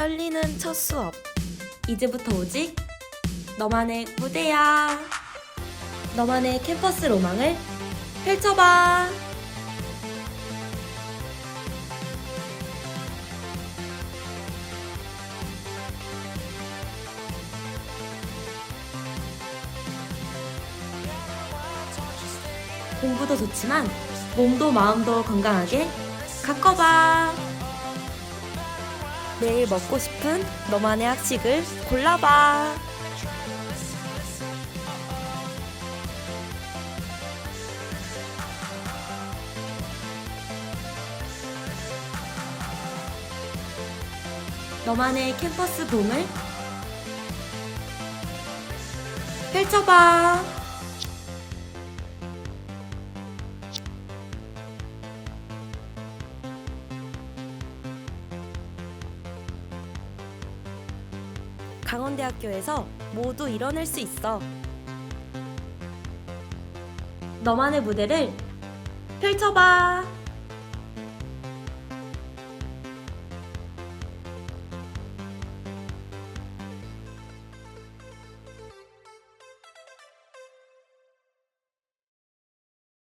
떨리는 첫 수업. 이제부터 오직 너만의 무대야. 너만의 캠퍼스 로망을 펼쳐봐. 공부도 좋지만 몸도 마음도 건강하게 가꿔봐. 매일 먹고 싶은 너만의 학식을 골라봐. 너만의 캠퍼스 봄을 펼쳐봐. 강원대학교에서 모두 이뤄낼 수 있어. 너만의 무대를 펼쳐봐.